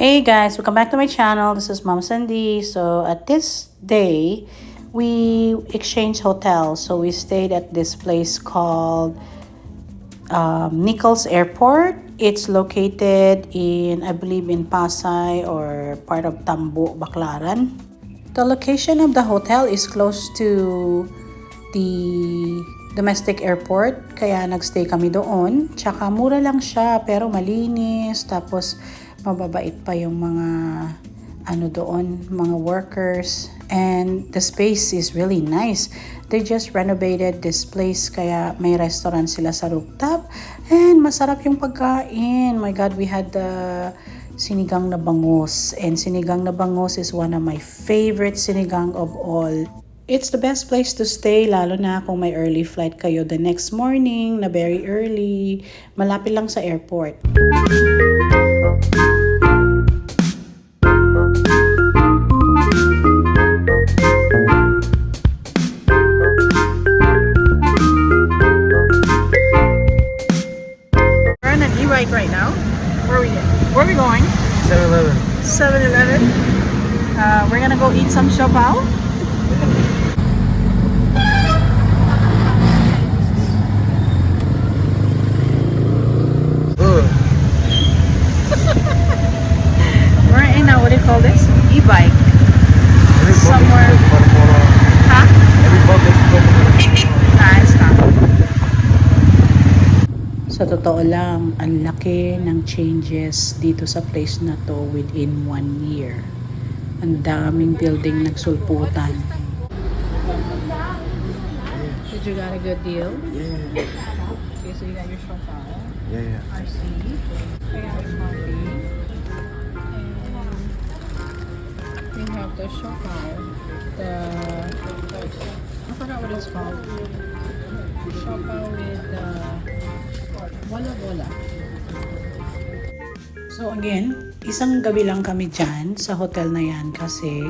Hey guys, welcome back to my channel. This is Mom Sandy. So at this day, we exchanged hotels. So we stayed at this place called um, Nichols Airport. It's located in, I believe, in Pasay or part of Tambo, Baclaran. The location of the hotel is close to the domestic airport. Kaya nagstay kami doon. Tsaka mura lang siya pero malinis. Tapos mababait pa yung mga ano doon, mga workers. And the space is really nice. They just renovated this place kaya may restaurant sila sa rooftop. And masarap yung pagkain. My God, we had the sinigang na bangus. And sinigang na bangus is one of my favorite sinigang of all. It's the best place to stay, lalo na kung may early flight kayo the next morning, na very early. Malapit lang sa airport. Where are we going? 7-Eleven. 7-Eleven. Uh, we're gonna go eat some siopao. Totoo lang, ang laki ng changes dito sa place na to within one year. Ang daming building nagsulputan. Did you got a good deal? Yeah. Okay, so you got your shofar. Yeah, yeah. RC. We have coffee. And we have the shofar. The I forgot what it's called. Shofar with the wala wala. So again, isang gabi lang kami dyan sa hotel na yan kasi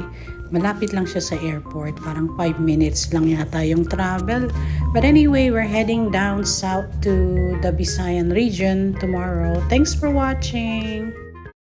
malapit lang siya sa airport. Parang 5 minutes lang yata yung travel. But anyway, we're heading down south to the Visayan region tomorrow. Thanks for watching!